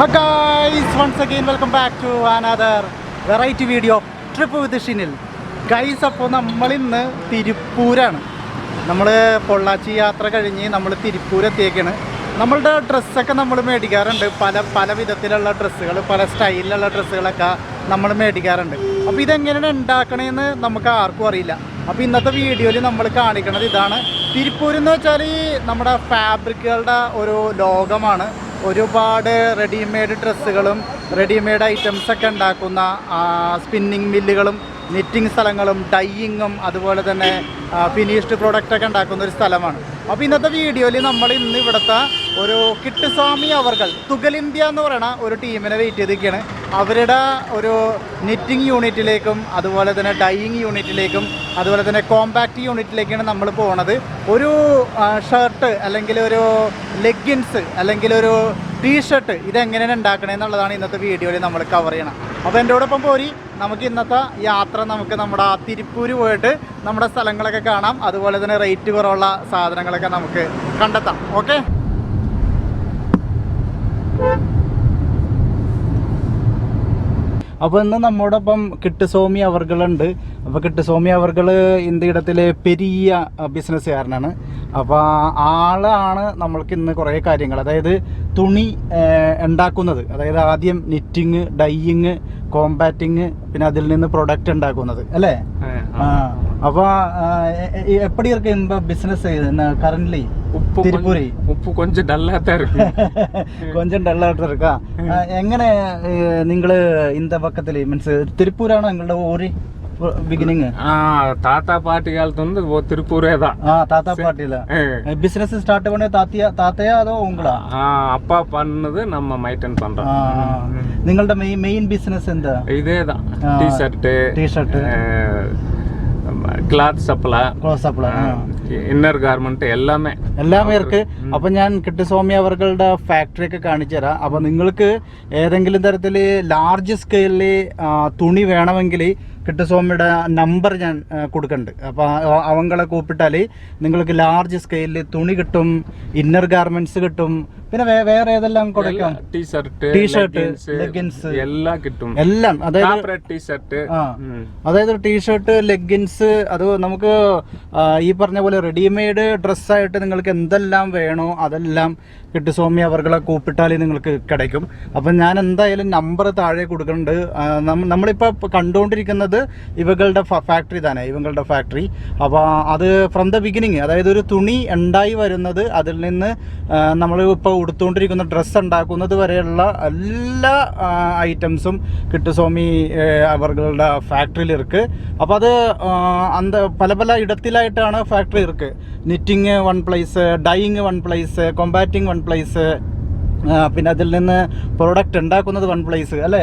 Guys once again welcome back to another variety video trip with Shinil guys അപ്പോൾ നമ്മളിന്ന് തിരുപ്പൂരാണ്. നമ്മൾ പൊള്ളാച്ചി യാത്ര കഴിഞ്ഞ് നമ്മൾ തിരുപ്പൂർ എത്തിയേക്കാണ്. നമ്മളുടെ ഡ്രസ്സൊക്കെ നമ്മൾ മേടിക്കാറുണ്ട്. പല പല വിധത്തിലുള്ള ഡ്രസ്സുകൾ പല സ്റ്റൈലിലുള്ള ഡ്രസ്സുകളൊക്കെ നമ്മൾ മേടിക്കാറുണ്ട്. അപ്പോൾ ഇതെങ്ങനെയാണ് ഉണ്ടാക്കണേന്ന് നമുക്ക് ആർക്കും അറിയില്ല. അപ്പോൾ ഇന്നത്തെ വീഡിയോയിൽ നമ്മൾ കാണിക്കണത് ഇതാണ്. തിരുപ്പൂർ എന്ന് വെച്ചാൽ നമ്മുടെ ഫാബ്രിക്കുകളുടെ ഒരു ലോകമാണ്. ഒരുപാട് റെഡിമെയ്ഡ് ഡ്രസ്സുകളും റെഡിമെയ്ഡ് ഐറ്റംസൊക്കെ ഉണ്ടാക്കുന്ന സ്പിന്നിങ് മില്ലുകളും നിറ്റിംഗ് സ്ഥലങ്ങളും ഡൈയിങ്ങും അതുപോലെ തന്നെ ഫിനിഷ്ഡ് പ്രോഡക്റ്റ് ഒക്കെ ഉണ്ടാക്കുന്ന ഒരു സ്ഥലമാണ്. അപ്പോൾ ഇന്നത്തെ വീഡിയോയിൽ നമ്മൾ ഇന്ന് ഇവിടുത്തെ ഒരു കിട്ടുസ്വാമി അവർകൾ തുകലിന്ത്യ എന്ന് പറയുന്ന ഒരു ടീമിനെ വെയിറ്റ് ചെയ്തിരിക്കുകയാണ്. അവരുടെ ഒരു നിറ്റിംഗ് യൂണിറ്റിലേക്കും അതുപോലെ തന്നെ ഡൈയിങ് യൂണിറ്റിലേക്കും അതുപോലെ തന്നെ കോമ്പാക്റ്റ് യൂണിറ്റിലേക്കാണ് നമ്മൾ പോണത്. ഒരു ഷർട്ട് അല്ലെങ്കിൽ ഒരു ലെഗിൻസ് അല്ലെങ്കിൽ ഒരു ടീ ഷർട്ട് ഇതെങ്ങനെയാണ് ഉണ്ടാക്കണേ എന്നുള്ളതാണ് ഇന്നത്തെ വീഡിയോയിൽ നമ്മൾ കവർ ചെയ്യണം. അപ്പോൾ ഒപ്പം പോരി. നമുക്ക് ഇന്നത്തെ യാത്ര നമുക്ക് നമ്മുടെ ആ തിരുപ്പൂര് പോയിട്ട് നമ്മുടെ സ്ഥലങ്ങളൊക്കെ കാണാം. അതുപോലെ തന്നെ റേറ്റ് കുറവുള്ള സാധനങ്ങളൊക്കെ നമുക്ക് കണ്ടെത്താം. ഓക്കെ അപ്പോൾ ഇന്ന് നമ്മോടൊപ്പം കിട്ടുസ്വാമി അവർകളുണ്ട്. അപ്പോൾ കിട്ടുസ്വാമി അവർകൾ ഇന്ത്യയിടത്തിലെ പെരിയ ബിസിനസ്സുകാരനാണ്. അപ്പോൾ ആളാണ് നമ്മൾക്ക് ഇന്ന് കുറേ കാര്യങ്ങൾ. അതായത് തുണി ഉണ്ടാക്കുന്നത്. അതായത് ആദ്യം നിറ്റിങ് ഡൈയിങ് കോമ്പാറ്റിങ് പിന്നെ അതിൽ നിന്ന് പ്രൊഡക്റ്റ് ഉണ്ടാക്കുന്നത് അല്ലേ? അപ്പൊ എപ്പടി ഇമ്പ ബിസിനസ് കറന്റ്ലി തിരുപ്പൂരി? ഉപ്പ് കൊഞ്ചം ഡല്ലാത്ത ഇருக்கு കൊഞ്ചം ഡല്ലാത്ത എങ്ങനെ നിങ്ങൾ ഇന്ത പക്കത്തിൽ മീൻസ് തിരുപ്പൂരാണോ നിങ്ങളുടെ ഊരി? ಬಿಗಿನಿಂಗ್ ತಾತ ಪಾರ್ಟಿ ಕಾಲತಂದ್ರೆ ತಿರುಪೂರೇ தான் ஆ தாத்தா பாட்டில பிசினஸ் ஸ்டார்ட் பண்ண தாத்தியா தாத்தையா அதோ உங்களா அப்பா பண்ணது நம்ம மெயின்டைன் பண்றோம் നിങ്ങളുടെ മെയിൻ മെയിൻ ബിസിനസ് എന്താ ഇതേ T shirt T shirt cloth supply cloth supply inner garment எல்லாமே എല്ലാമേ ഇർക്ക് അപ്പൊ ഞാൻ കിട്ടുസ്വാമി അവർകളുടെ ഫാക്ടറി ഒക്കെ കാണിച്ചു തരാം അപ്പൊ നിങ്ങൾക്ക് ഏതെങ്കിലും തരത്തിൽ ലാർജ് സ്കെയിലിൽ തുണി വേണമെങ്കിൽ കിട്ടുസ്വാമിയുടെ നമ്പർ ഞാൻ കൊടുക്കുന്നുണ്ട് അപ്പോൾ അവങ്ങളെ കൂപ്പിട്ടാൽ നിങ്ങൾക്ക് ലാർജ് സ്കെയിലിൽ തുണി കിട്ടും ഇന്നർ ഗാർമെന്റ്സ് കിട്ടും പിന്നെ വേറെ ഏതെല്ലാം കൊടുക്കാം? ടീഷർട്ട് ടീഷർട്ട് ലെഗിൻസ് എല്ലാം കിട്ടും. എല്ലാം അതായത് ടീഷർട്ട് അതായത് ടീഷർട്ട് ലെഗിൻസ് അത് നമുക്ക് ഈ പറഞ്ഞ പോലെ റെഡിമെയ്ഡ് ഡ്രസ്സായിട്ട് നിങ്ങൾക്ക് എന്തെല്ലാം വേണോ അതെല്ലാം കിട്ടു സ്വാമി അവർകളെ കൂപ്പിട്ടാലേ നിങ്ങൾക്ക് കിടക്കും അപ്പം ഞാൻ എന്തായാലും നമ്പർ താഴെ കൊടുക്കുന്നുണ്ട്. നമ്മളിപ്പോൾ കണ്ടുകൊണ്ടിരിക്കുന്നത് ഇവകളുടെ ഫാക്ടറി തന്നെ ഇവങ്ങളുടെ ഫാക്ടറി അപ്പോൾ അത് ഫ്രം ദ ബിഗിനിങ് അതായത് ഒരു തുണി ഉണ്ടായി വരുന്നത് അതിൽ നിന്ന് നമ്മൾ ഇപ്പോൾ ഉടുത്തുകൊണ്ടിരിക്കുന്ന ഡ്രസ്സ് ഉണ്ടാക്കുന്നത് വരെയുള്ള എല്ലാ ഐറ്റംസും കിട്ടുസ്വാമി അവർകളുടെ ഫാക്ടറിയിൽ ഇருக்கு അപ്പോൾ അത് അന്ത പല പല ഇടത്തിലായിട്ടാണ് factory ഇருக்கு knitting one place dyeing one place compacting one place പിന്നെ അതിൽ നിന്ന് പ്രോഡക്റ്റ് ഉണ്ടാക്കുന്നത് വൺ പ്ലേസ് അല്ലേ?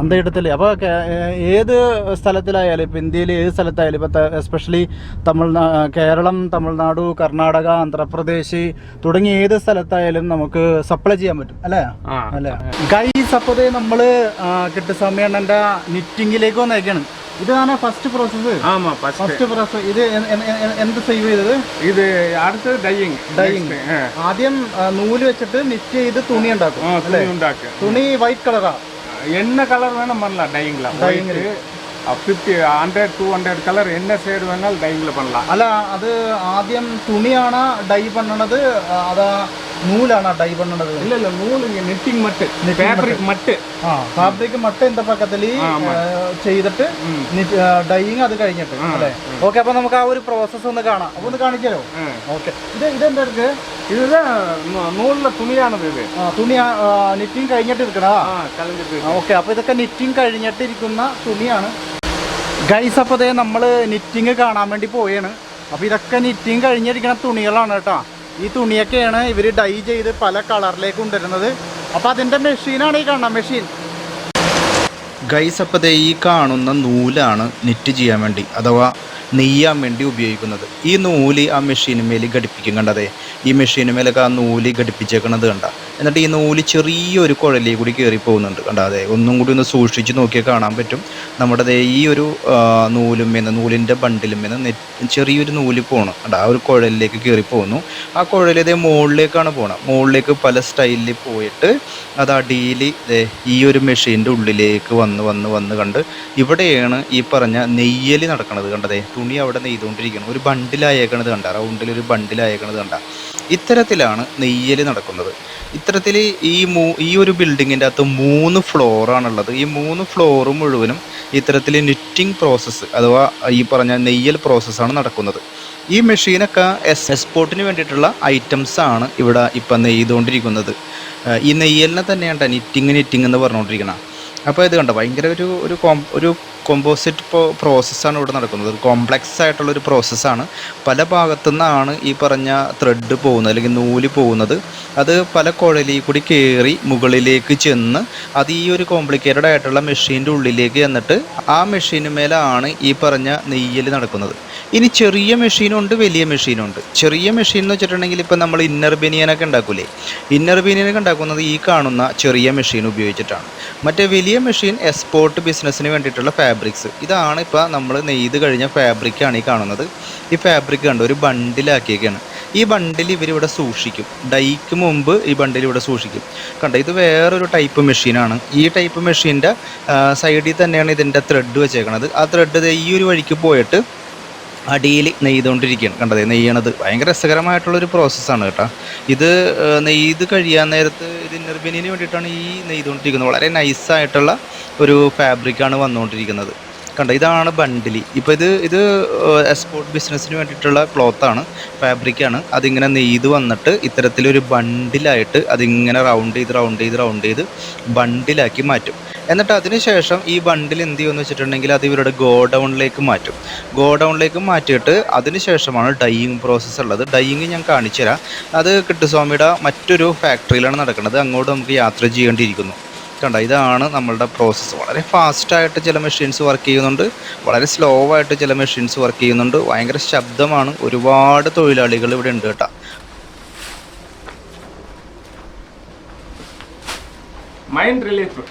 അന്ത ഇടത്തിൽ. അപ്പൊ ഏത് സ്ഥലത്തിലായാലും ഇപ്പൊ ഇന്ത്യയിൽ ഏത് സ്ഥലത്തായാലും ഇപ്പൊ എസ്പെഷ്യലി തമിഴ്നാ കേരളം തമിഴ്നാട് കർണാടക ആന്ധ്രാപ്രദേശ് തുടങ്ങിയ ഏത് സ്ഥലത്തായാലും നമുക്ക് സപ്ലൈ ചെയ്യാൻ പറ്റും. അല്ലേ? അല്ലേ? ഗൈസ് അപ്പോൾ നമ്മൾ കിട്ടുസമയണ്ണന്റെ നിറ്റിങ്ങിലേക്ക് വന്നേക്കാണ്. ഇതാണ് ഫസ്റ്റ് പ്രോസസ് ഫസ്റ്റ് പ്രോസസ് ഇത് എന്ത് സേവ് ചെയ്തത്? ഇത് അടുത്തത് ഡൈയിങ് ഡൈയിങ് ആദ്യം നൂൽ വെച്ചിട്ട് നിറ്റ് ചെയ്ത് തുണി ഉണ്ടാക്കും. തുണി വൈറ്റ് കളറാ என்ன கலர் வேணும் பண்ணலாம் டையிங்ல Dyeing fifty hundred two hundred colour என்ன ஷேடு வேணாலும் டையிங்ல பண்ணலாம் അല്ല അത് ആദ്യം തുണിയാണ് ഡൈ പണ്ണണത് ആ, അതാ നൂലാണ് ഡൈ പണ്ണത് ഫാബ്രിക് പക്കത്തിൽ ചെയ്തിട്ട് ഡൈയിങ് അത് കഴിഞ്ഞിട്ട് ഓക്കെ അപ്പൊ നമുക്ക് ആ ഒരു ഒന്ന് കാണാം. അപ്പൊ ഒന്ന് കാണിക്കാലോ? ഓക്കെ ഇത് തുണി നിറ്റിങ് കഴിഞ്ഞിട്ട് ഓക്കെ ഇതൊക്കെ നിറ്റിങ് തുണിയാണ്. ഗൈസ് നിറ്റിങ് കാണാൻ വേണ്ടി പോയാണ് ഇതൊക്കെ നിറ്റിങ് കഴിഞ്ഞിരിക്കുന്ന തുണികളാണ് കേട്ടോ. ഈ തുണിയൊക്കെയാണ് ഇവർ ഡൈ ചെയ്ത് പല കളറിലേക്ക് കൊണ്ടുവരുന്നത്. അപ്പോൾ അതിന്റെ മെഷീനാണ് ഈ കാണുന്നത് മെഷീൻ. ഗൈസ് അപ്പോൾ ദേ ഈ കാണുന്ന നൂലാണ് നെറ്റ് ചെയ്യാൻ വേണ്ടി അഥവാ നെയ്യാൻ വേണ്ടി ഉപയോഗിക്കുന്നത്. ഈ നൂൽ ആ മെഷീനുമേൽ ഘടിപ്പിക്കും കണ്ടതേ ഈ മെഷീനുമേലൊക്കെ ആ നൂൽ ഘടിപ്പിച്ചേക്കണത് കണ്ട? എന്നിട്ട് ഈ നൂൽ ചെറിയൊരു കുഴലിൽ കൂടി കയറി പോകുന്നുണ്ട്. കണ്ടോ? അതെ ഒന്നും കൂടി ഒന്ന് സൂക്ഷിച്ച് നോക്കിയാൽ കാണാൻ പറ്റും. നമ്മുടെ ഈ ഒരു നൂലും എന്ന് നൂലിന്റെ ബണ്ടിലും എന്ന് ചെറിയൊരു നൂൽ പോകണം കണ്ടാ? ആ ഒരു കുഴലിലേക്ക് കയറി പോകുന്നു. ആ കുഴലിതേ മുകളിലേക്കാണ് പോകണം മുകളിലേക്ക് പല സ്റ്റൈലിൽ പോയിട്ട് അത് അടിയിൽ ഈ ഒരു മെഷീന്റെ ഉള്ളിലേക്ക് വന്ന് വന്ന് വന്ന് കണ്ട് ഇവിടെയാണ് ഈ പറഞ്ഞ നെയ്യൽ നടക്കണത്. കണ്ടതേ തുണി അവിടെ നെയ്തുകൊണ്ടിരിക്കണം ഒരു ബണ്ടിലായേക്കണത് കണ്ട? റൗണ്ടിൽ ഒരു ബണ്ടിലായേക്കണത് കണ്ട? ഇത്തരത്തിലാണ് നെയ്യൽ നടക്കുന്നത്. ഇത്തരത്തിൽ ഈ മൂ ഈ ഒരു ബിൽഡിങ്ങിന്റെ അകത്ത് മൂന്ന് ഫ്ലോറാണുള്ളത് ഈ മൂന്ന് ഫ്ലോർ മുഴുവനും ഇത്തരത്തിൽ നിറ്റിംഗ് പ്രോസസ്സ് അഥവാ ഈ പറഞ്ഞ നെയ്യൽ പ്രോസസ്സാണ് നടക്കുന്നത്. ഈ മെഷീനൊക്കെ എസ് എക്സ്പോർട്ടിന് വേണ്ടിയിട്ടുള്ള ഐറ്റംസ് ആണ് ഇവിടെ ഇപ്പം നെയ്തുകൊണ്ടിരിക്കുന്നത്. ഈ നെയ്യലിനെ തന്നെയാണ് നിറ്റിങ് നിറ്റിങ് എന്ന് പറഞ്ഞുകൊണ്ടിരിക്കണം. അപ്പോൾ ഇത് കണ്ടോ? ഭയങ്കര ഒരു ഒരു കോം ഒരു കോമ്പോസിറ്റ് പ്രോസസ്സാണ് ഇവിടെ നടക്കുന്നത്. കോംപ്ലക്സ് ആയിട്ടുള്ളൊരു പ്രോസസ്സാണ് പല ഭാഗത്തു നിന്നാണ് ഈ പറഞ്ഞ ത്രെഡ് പോകുന്നത് അല്ലെങ്കിൽ നൂൽ പോകുന്നത്. അത് പല കുഴലിൽ കൂടി കയറി മുകളിലേക്ക് ചെന്ന് അത് ഈ ഒരു കോംപ്ലിക്കേറ്റഡ് ആയിട്ടുള്ള മെഷീന്റെ ഉള്ളിലേക്ക് ചെന്നിട്ട് ആ മെഷീന് മേലാണ് ഈ പറഞ്ഞ നെയ്യൽ നടക്കുന്നത്. ഇനി ചെറിയ മെഷീനുണ്ട് വലിയ മെഷീനുണ്ട് ചെറിയ മെഷീൻ എന്ന് വെച്ചിട്ടുണ്ടെങ്കിൽ ഇപ്പം നമ്മൾ ഇന്നർ ബനിയനൊക്കെ ഉണ്ടാക്കൂലേ? ഇന്നർ ബനിയനൊക്കെ ഉണ്ടാക്കുന്നത് ഈ കാണുന്ന ചെറിയ മെഷീൻ ഉപയോഗിച്ചിട്ടാണ്. മറ്റേ വലിയ മെഷീൻ എക്സ്പോർട്ട് ബിസിനസ്സിന് വേണ്ടിയിട്ടുള്ള ഫാബ്രിക്സ് ഇതാണ് ഇപ്പോൾ നമ്മൾ നെയ്ത് കഴിഞ്ഞ ഫാബ്രിക്കാണ് ഈ കാണുന്നത്. ഈ ഫാബ്രിക് കണ്ട്? ഒരു ബണ്ടിലാക്കിയൊക്കെയാണ് ഈ ബണ്ടിൽ ഇവരിവിടെ സൂക്ഷിക്കും. ഡൈക്ക് മുമ്പ് ഈ ബണ്ടിൽ ഇവിടെ സൂക്ഷിക്കും. കണ്ടോ? ഇത് വേറൊരു ടൈപ്പ് മെഷീനാണ് ഈ ടൈപ്പ് മെഷീന്റെ സൈഡിൽ തന്നെയാണ് ഇതിന്റെ ത്രെഡ് വെച്ചേക്കണത്. ആ ത്രെഡ് ഈ ഒരു വഴിക്ക് പോയിട്ട് അടിയിൽ നെയ്തുകൊണ്ടിരിക്കുകയാണ്. കണ്ടത് നെയ്യണത് ഭയങ്കര രസകരമായിട്ടുള്ളൊരു പ്രോസസ്സാണ് കേട്ടോ. ഇത് നെയ്ത് കഴിയാൻ നേരത്ത് ഇത് നിർബിനിന് വേണ്ടിയിട്ടാണ് ഈ നെയ്തുകൊണ്ടിരിക്കുന്നത്. വളരെ നൈസായിട്ടുള്ള ഒരു ഫാബ്രിക്കാണ് വന്നുകൊണ്ടിരിക്കുന്നത്. കണ്ടോ ഇതാണ് ബണ്ടിലി. ഇപ്പോൾ ഇത് ഇത് എക്സ്പോർട്ട് ബിസിനസ്സിന് വേണ്ടിയിട്ടുള്ള ക്ലോത്താണ് ഫാബ്രിക്കാണ് അതിങ്ങനെ നെയ്ത് വന്നിട്ട് ഇത്തരത്തിലൊരു ബണ്ടിലായിട്ട് അതിങ്ങനെ റൗണ്ട് ചെയ്ത് റൗണ്ട് ചെയ്ത് റൗണ്ട് ചെയ്ത് ബണ്ടിലാക്കി മാറ്റും. എന്നിട്ട് അതിനുശേഷം ഈ ബണ്ടിൽ എന്ത് ചെയ്യുമെന്ന് വെച്ചിട്ടുണ്ടെങ്കിൽ അത് ഇവരുടെ ഗോഡൗണിലേക്ക് മാറ്റും. ഗോഡൗണിലേക്ക് മാറ്റിയിട്ട് അതിനുശേഷമാണ് ഡൈയിങ് പ്രോസസ്സ് ഉള്ളത്. ഡൈയിങ് ഞാൻ കാണിച്ചു തരാം അത് കിട്ടുസ്വാമിയുടെ മറ്റൊരു ഫാക്ടറിയിലാണ് നടക്കുന്നത്. അങ്ങോട്ട് നമുക്ക് യാത്ര ചെയ്യേണ്ടിയിരിക്കുന്നു. കണ്ട ഇതാണ് നമ്മളുടെ പ്രോസസ്സ് വളരെ ഫാസ്റ്റായിട്ട് ചില മെഷീൻസ് വർക്ക് ചെയ്യുന്നുണ്ട്. വളരെ സ്ലോ ആയിട്ട് ചില മെഷീൻസ് വർക്ക് ചെയ്യുന്നുണ്ട്. ഭയങ്കര ശബ്ദമാണ്. ഒരുപാട് തൊഴിലാളികൾ ഇവിടെ ഉണ്ട് കേട്ടോ. Mind relief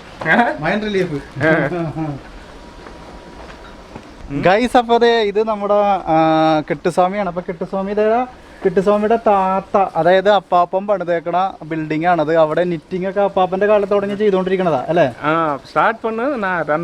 mind relief guys അപ്പോൾ അതെ ഇത് നമ്മുടെ കെട്ടുസ്വാമിയാണ്. അപ്പോൾ കെട്ടുസ്വാമി ഇതേ കിട്ടുസ്വാമിയുടെ താത്ത അതായത് അപ്പാപ്പം പണിതേക്കണ ബിൽഡിംഗ് ആണത്. അവിടെ നിറ്റിംഗ് ഒക്കെ അപ്പാപ്പന്റെ കാലത്ത് തുടങ്ങി ചെയ്തോണ്ടിരിക്കണതാ അല്ലേ? സ്റ്റാർട്ട് റൺ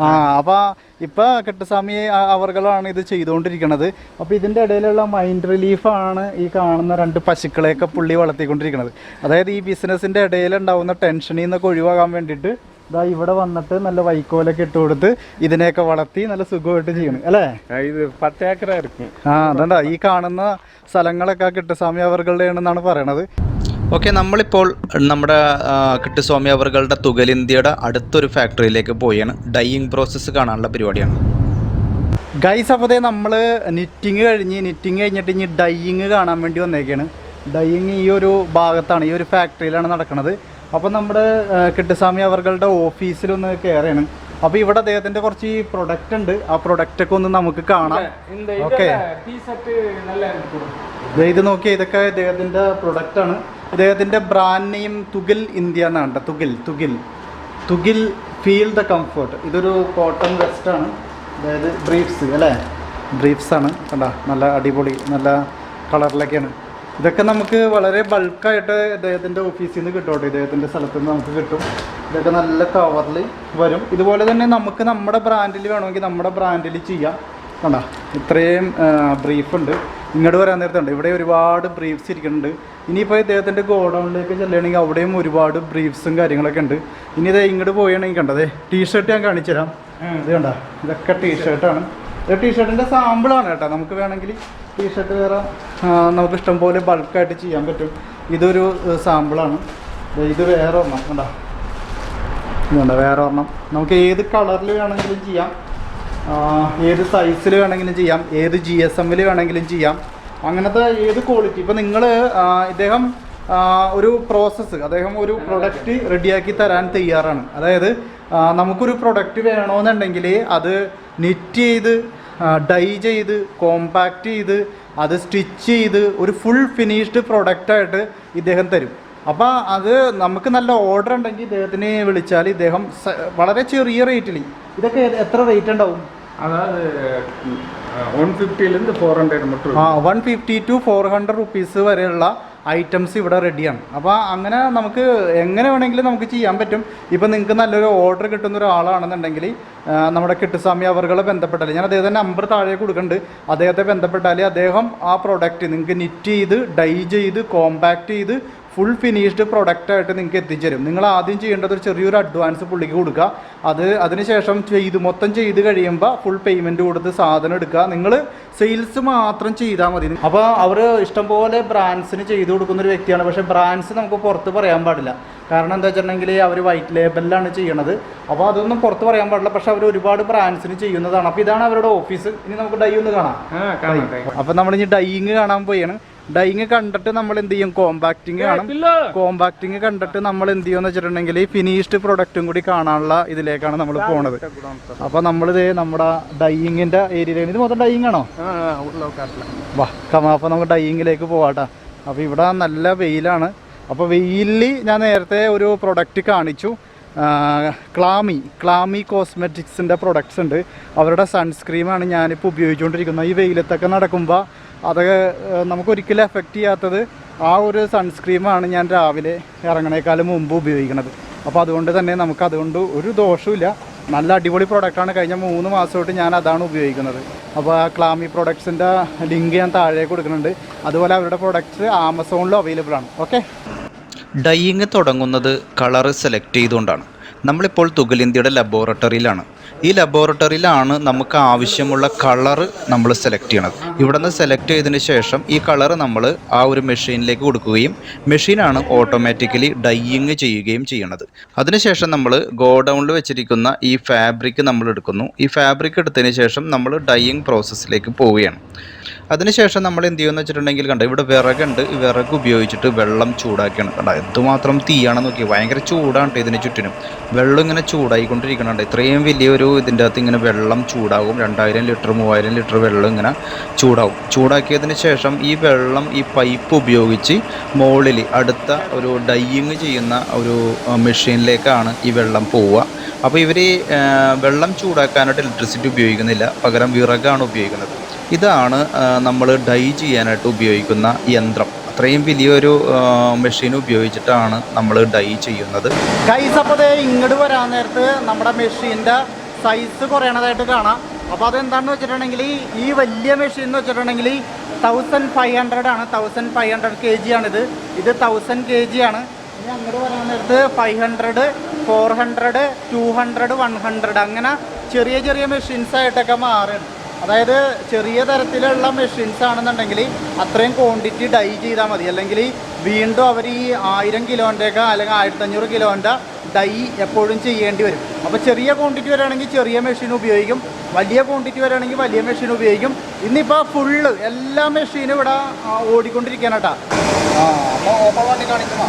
ആ അപ്പൊ ഇപ്പൊ കിട്ടുസ്വാമി അവർകളാണ് ഇത് ചെയ്തുകൊണ്ടിരിക്കുന്നത് അപ്പൊ ഇതിന്റെ ഇടയിലുള്ള മൈൻഡ് റിലീഫ് ആണ് ഈ കാണുന്ന രണ്ട് പശുക്കളെയൊക്കെ പുള്ളി വളർത്തിക്കൊണ്ടിരിക്കുന്നത് അതായത് ഈ ബിസിനസിന്റെ ഇടയിൽ ഉണ്ടാവുന്ന ടെൻഷനിൽ നിന്നൊക്കെ ഒഴിവാകാൻ വേണ്ടിയിട്ട് ഇതാ ഇവിടെ വന്നിട്ട് നല്ല വൈക്കോലൊക്കെ ഇട്ട് കൊടുത്ത് ഇതിനെയൊക്കെ വളർത്തി നല്ല സുഖമായിട്ട് ചെയ്യണം അല്ലേ? ഇത് പത്തേക്കറായിരിക്കും ആ അതണ്ട ഈ കാണുന്ന സ്ഥലങ്ങളൊക്കെ കിട്ടുസ്വാമി അവരുടെ ആണെന്നാണ് പറയണത്. ഓക്കെ നമ്മളിപ്പോൾ നമ്മുടെ കിട്ടുസ്വാമി അവറുകളുടെ തുകലിന്ത്യയുടെ അടുത്തൊരു ഫാക്ടറിയിലേക്ക് പോയാണ്. ഡൈയിങ് പ്രോസസ്സ് കാണാനുള്ള പരിപാടിയാണ്. ഗൈസ് അപ്പോഴേ നമ്മൾ നിറ്റിങ് കഴിഞ്ഞ് നിറ്റിങ് കഴിഞ്ഞിട്ട് ഇനി ഡൈയിങ് കാണാൻ വേണ്ടി വന്നേക്കാണ്. ഡൈയിങ് ഈ ഒരു ഭാഗത്താണ് ഈ ഒരു ഫാക്ടറിയിലാണ് നടക്കുന്നത് അപ്പോൾ നമ്മുടെ കിട്ടുസ്വാമി അവർകളുടെ ഓഫീസിലൊന്ന് കയറിയാണ് അപ്പോൾ ഇവിടെ അദ്ദേഹത്തിന്റെ കുറച്ച് ഈ പ്രൊഡക്റ്റ് ഉണ്ട്. ആ പ്രൊഡക്റ്റൊക്കെ ഒന്ന് നമുക്ക് കാണാം. ഓക്കെ ഇത് നോക്കി ഇതൊക്കെ ഇദ്ദേഹത്തിന്റെ പ്രൊഡക്റ്റ് ആണ്. ഇദ്ദേഹത്തിന്റെ ബ്രാൻഡ് നെയിം തുകിൽ ഇന്ത്യ എന്നാണ് Thukil Thukil. Thukil feel the comfort ഇതൊരു കോട്ടൺ വെസ്റ്റ് ആണ്. അതായത് ബ്രീഫ്സ് അല്ലേ? ബ്രീഫ്സാണ് കണ്ട നല്ല അടിപൊളി നല്ല കളറിലൊക്കെയാണ് ഇതൊക്കെ നമുക്ക് വളരെ ബൾക്കായിട്ട് ഇദ്ദേഹത്തിന്റെ ഓഫീസിൽ നിന്ന് കിട്ടും കേട്ടോ ഇദ്ദേഹത്തിന്റെ സ്ഥലത്ത് നിന്ന് നമുക്ക് കിട്ടും. ഇതൊക്കെ നല്ല കവറിൽ വരും. ഇതുപോലെ തന്നെ നമുക്ക് നമ്മുടെ ബ്രാൻഡിൽ വേണമെങ്കിൽ നമ്മുടെ ബ്രാൻഡിൽ ചെയ്യാം. കണ്ട? ഇത്രയും ബ്രീഫ് ഉണ്ട്. ഇങ്ങോട്ട് വരാൻ നേരത്തുണ്ട്. ഇവിടെ ഒരുപാട് ബ്രീഫ്സ് ഇരിക്കുന്നുണ്ട്. ഇനിയിപ്പോൾ ഇദ്ദേഹത്തിന്റെ ഗോഡൗണിലേക്ക് ചെല്ലുകയാണെങ്കിൽ അവിടെയും ഒരുപാട് ബ്രീഫ്സും കാര്യങ്ങളൊക്കെ ഉണ്ട്. ഇനി ഇത് ഇങ്ങോട്ട് പോവുകയാണെങ്കിൽ കണ്ടതേ ടീഷർട്ട് ഞാൻ കാണിച്ചു തരാം ഇത് കണ്ട? ഇതൊക്കെ ടീഷർട്ടാണ് ഇത് ടീഷർട്ടിന്റെ സാമ്പിളാണ് കേട്ടോ. നമുക്ക് വേണമെങ്കിൽ ടീഷർട്ട് വേറെ നമുക്ക് ഇഷ്ടം പോലെ ബൾക്കായിട്ട് ചെയ്യാൻ പറ്റും. ഇതൊരു സാമ്പിളാണ് ഇത് വേറെ ഒരെണ്ണം. കണ്ടോ? ഇതുണ്ട് വേറെ ഒരെണ്ണം. നമുക്ക് ഏത് കളറിൽ വേണമെങ്കിലും ചെയ്യാം. ഏത് സൈസിൽ വേണമെങ്കിലും ചെയ്യാം. ഏത് ജി എസ് എമ്മിൽ വേണമെങ്കിലും ചെയ്യാം. അങ്ങനത്തെ ഏത് ക്വാളിറ്റി ഇപ്പം നിങ്ങൾ ഇദ്ദേഹം ഒരു പ്രോസസ്സ് അദ്ദേഹം ഒരു പ്രൊഡക്റ്റ് റെഡിയാക്കി തരാൻ തയ്യാറാണ്. അതായത് നമുക്കൊരു പ്രൊഡക്റ്റ് വേണമെന്നുണ്ടെങ്കിൽ അത് നിറ്റ് ചെയ്ത് ഡൈ ചെയ്ത് കോമ്പാക്റ്റ് ചെയ്ത് അത് സ്റ്റിച്ച് ചെയ്ത് ഒരു ഫുൾ ഫിനിഷ്ഡ് പ്രൊഡക്റ്റായിട്ട് ഇദ്ദേഹം തരും. അപ്പോൾ അത് നമുക്ക് നല്ല ഓർഡർ ഉണ്ടെങ്കിൽ ഇദ്ദേഹത്തിനെ വിളിച്ചാൽ ഇദ്ദേഹം വളരെ ചെറിയ റേറ്റിൽ ഇതൊക്കെ എത്ര റേറ്റ് ഉണ്ടാവും? അതായത് വൺ ഫിഫ്റ്റിയിലിരുന്ന് ഫോർ ഹൺഡ്രഡ് ആ one fifty to four hundred rupees വരെയുള്ള ഐറ്റംസ് ഇവിടെ റെഡിയാണ് അപ്പോൾ അങ്ങനെ നമുക്ക് എങ്ങനെ വേണമെങ്കിലും നമുക്ക് ചെയ്യാൻ പറ്റും. ഇപ്പം നിങ്ങൾക്ക് നല്ലൊരു ഓർഡർ കിട്ടുന്ന ഒരാളാണെന്നുണ്ടെങ്കിൽ നമ്മുടെ കിട്ടുസ്വാമി അവർകളെ ബന്ധപ്പെട്ടാൽ ഞാൻ അദ്ദേഹത്തിന്റെ നമ്പർ താഴെ കൊടുക്കുന്നുണ്ട്. അദ്ദേഹത്തെ ബന്ധപ്പെട്ടാൽ അദ്ദേഹം ആ പ്രോഡക്റ്റ് നിങ്ങൾക്ക് നിറ്റ് ചെയ്ത് ഡൈ ചെയ്ത് കോമ്പാക്റ്റ് ചെയ്ത് ഫുൾ ഫിനിഷ്ഡ് പ്രൊഡക്റ്റായിട്ട് നിങ്ങൾക്ക് എത്തിച്ചു തരും നിങ്ങൾ ആദ്യം ചെയ്യേണ്ടത് ഒരു ചെറിയൊരു അഡ്വാൻസ് പുള്ളിക്ക് കൊടുക്കുക അത് അതിനുശേഷം ചെയ്ത് മൊത്തം ചെയ്ത് കഴിയുമ്പോൾ ഫുൾ പേയ്മെന്റ് കൊടുത്ത് സാധനം എടുക്കുക നിങ്ങൾ സെയിൽസ് മാത്രം ചെയ്താൽ മതി. അപ്പോൾ അവർ ഇഷ്ടംപോലെ ബ്രാൻഡ്സിന് ചെയ്തു കൊടുക്കുന്ന ഒരു വ്യക്തിയാണ്. പക്ഷേ ബ്രാൻഡ്സ് നമുക്ക് പുറത്ത് പറയാൻ പാടില്ല. കാരണം എന്താ വെച്ചിട്ടുണ്ടെങ്കിൽ അവർ വൈറ്റ് ലേബലിലാണ് ചെയ്യണത്. അപ്പോൾ അതൊന്നും പുറത്ത് പറയാൻ പാടില്ല. പക്ഷെ അവർ ഒരുപാട് ബ്രാൻഡ്സിന് ചെയ്യുന്നതാണ്. അപ്പോൾ ഇതാണ് അവരുടെ ഓഫീസ് ഇനി നമുക്ക് ഡൈ ഒന്ന് കാണാം. അപ്പോൾ നമ്മൾ ഇനി ഡൈയിങ് കാണാൻ പോയാണ്. ഡൈങ് കണ്ടിട്ട് നമ്മൾ എന്ത് ചെയ്യും? കോമ്പാക്ടിങ് കാണും. കോമ്പാക്ടിങ് കണ്ടിട്ട് നമ്മൾ എന്ത് ചെയ്യുമെന്ന് വെച്ചിട്ടുണ്ടെങ്കിൽ ഫിനിഷ്ഡ് പ്രൊഡക്റ്റും കൂടി കാണാനുള്ള ഇതിലേക്കാണ് നമ്മൾ പോണത്. അപ്പൊ നമ്മളിത് നമ്മുടെ ഡൈയിങ്ങിന്റെ ഏരിയയിലാണ് ഇത് മൊത്തം ഡൈയിങ് ആണോ? വാ അപ്പൊ നമുക്ക് ഡൈയിങ്ങിലേക്ക് പോവാട്ടാ. അപ്പൊ ഇവിടെ നല്ല വെയിലാണ്. അപ്പോൾ വെയിലിൽ ഞാൻ നേരത്തെ ഒരു പ്രൊഡക്റ്റ് കാണിച്ചു. ക്ലാമി ക്ലാമി കോസ്മെറ്റിക്സിന്റെ പ്രൊഡക്ട്സ് ഉണ്ട്. അവരുടെ സൺസ്ക്രീമാണ് ഞാനിപ്പോൾ ഉപയോഗിച്ചുകൊണ്ടിരിക്കുന്നത്. ഈ വെയിലത്തൊക്കെ നടക്കുമ്പോൾ ആ, നമുക്കൊരിക്കലും എഫക്റ്റ് ചെയ്യാത്തത് ആ ഒരു സൺസ്ക്രീമാണ് ഞാൻ രാവിലെ ഇറങ്ങണേക്കാളും മുമ്പ് ഉപയോഗിക്കുന്നത് അപ്പോൾ അതുകൊണ്ട് തന്നെ നമുക്ക് അതുകൊണ്ട് ഒരു ദോഷമില്ല നല്ല അടിപൊളി പ്രൊഡക്റ്റാണ് കഴിഞ്ഞ മൂന്ന് മാസമായിട്ട് ഞാൻ അതാണ് ഉപയോഗിക്കുന്നത്. അപ്പോൾ ആ ക്ലാമി പ്രൊഡക്ട്സിന്റെ ലിങ്ക് ഞാൻ താഴെ കൊടുക്കുന്നുണ്ട്. അതുപോലെ അവരുടെ പ്രൊഡക്ട്സ് ആമസോണിലും അവൈലബിൾ ആണ്. ഓക്കെ ഡൈയിങ് തുടങ്ങുന്നത് കളറ് സെലക്ട് ചെയ്തുകൊണ്ടാണ്. നമ്മളിപ്പോൾ തുകലിന്ത്യയുടെ ലബോറട്ടറിയിലാണ് ഈ ലബോറട്ടറിയിലാണ് നമുക്ക് ആവശ്യമുള്ള കളറ് നമ്മൾ സെലക്ട് ചെയ്യണത്. ഇവിടെ നിന്ന് സെലക്ട് ചെയ്തതിന് ശേഷം ഈ കളറ് നമ്മൾ ആ ഒരു മെഷീനിലേക്ക് കൊടുക്കുകയും മെഷീനാണ് ഓട്ടോമാറ്റിക്കലി ഡൈയിങ് ചെയ്യുകയും ചെയ്യണത്. അതിനുശേഷം നമ്മൾ ഗോഡൗണിൽ വെച്ചിരിക്കുന്ന ഈ ഫാബ്രിക് നമ്മൾ എടുക്കുന്നു. ഈ ഫാബ്രിക് എടുത്തതിന് ശേഷം നമ്മൾ ഡൈയിങ് പ്രോസസ്സിലേക്ക് പോവുകയാണ്. അതിനുശേഷം നമ്മൾ എന്ത് ചെയ്യുമെന്ന് വെച്ചിട്ടുണ്ടെങ്കിൽ കണ്ടോ ഇവിടെ വിറകുണ്ട്. വിറക് ഉപയോഗിച്ചിട്ട് വെള്ളം ചൂടാക്കിയാണ്. കണ്ടോ എന്തുമാത്രം തീയാണ് നോക്കി ഭയങ്കര ചൂടാണ് ഇതിന് ചുറ്റിനും. വെള്ളം ഇങ്ങനെ ചൂടായിക്കൊണ്ടിരിക്കണുണ്ട് ഇത്രയും വലിയൊരു ഇതിന്റെ അകത്ത് ഇങ്ങനെ വെള്ളം ചൂടാകും. രണ്ടായിരം ലിറ്റർ മൂവായിരം ലിറ്റർ വെള്ളം ഇങ്ങനെ ചൂടാകും. ചൂടാക്കിയതിന് ശേഷം ഈ വെള്ളം ഈ പൈപ്പ് ഉപയോഗിച്ച് മുകളിൽ അടുത്ത ഒരു ഡൈയിങ് ചെയ്യുന്ന ഒരു മെഷീനിലേക്കാണ് ഈ വെള്ളം പോവുക. അപ്പോൾ ഇവർ വെള്ളം ചൂടാക്കാനായിട്ട് ഇലക്ട്രിസിറ്റി ഉപയോഗിക്കുന്നില്ല. പകരം വിറകാണ് ഉപയോഗിക്കുന്നത്. ഇതാണ് നമ്മൾ ഡൈ ചെയ്യാനായിട്ട് ഉപയോഗിക്കുന്ന യന്ത്രം. അത്രയും വലിയൊരു മെഷീൻ ഉപയോഗിച്ചിട്ടാണ് നമ്മൾ ഡൈ ചെയ്യുന്നത്. കൈസ് അപ്പോൾ ഇങ്ങോട്ട് വരാൻ നേരത്ത് നമ്മുടെ മെഷീന്റെ സൈസ് കുറയണതായിട്ട് കാണാം. അപ്പോൾ അതെന്താണെന്ന് വെച്ചിട്ടുണ്ടെങ്കിൽ ഈ വലിയ മെഷീൻ എന്ന് വെച്ചിട്ടുണ്ടെങ്കിൽ തൗസൻഡ് ഫൈവ് ഹൺഡ്രഡ് ആണ്. Thousand five hundred K G ആണിത്. ഇത് തൗസൻഡ് കെ ജി ആണ്. ഇനി അങ്ങോട്ട് വരാൻ നേരത്ത് five hundred four hundred two hundred one hundred അങ്ങനെ ചെറിയ ചെറിയ മെഷീൻസ് ആയിട്ടൊക്കെ മാറുകയാണ് അതായത് ചെറിയ തരത്തിലുള്ള മെഷീൻസ് ആണെന്നുണ്ടെങ്കിൽ അത്രയും ക്വാണ്ടിറ്റി ഡൈ ചെയ്താൽ മതി. അല്ലെങ്കിൽ വീണ്ടും അവർ ഈ ആയിരം കിലോന്റെയൊക്കെ അല്ലെങ്കിൽ ആയിരത്തഞ്ഞൂറ് കിലോന്റെ ഡൈ എപ്പോഴും ചെയ്യേണ്ടി വരും. അപ്പോൾ ചെറിയ ക്വാണ്ടിറ്റി വരാണെങ്കിൽ ചെറിയ മെഷീൻ ഉപയോഗിക്കും. വലിയ ക്വാണ്ടിറ്റി വരാണെങ്കിൽ വലിയ മെഷീൻ ഉപയോഗിക്കും. ഇന്നിപ്പോൾ ഫുള്ള് എല്ലാ മെഷീനും ഇവിടെ ഓടിക്കൊണ്ടിരിക്കാനാട്ടാ അപ്പോൾ ഓപ്പൺ വണ്ടി കാണിക്കുമോ?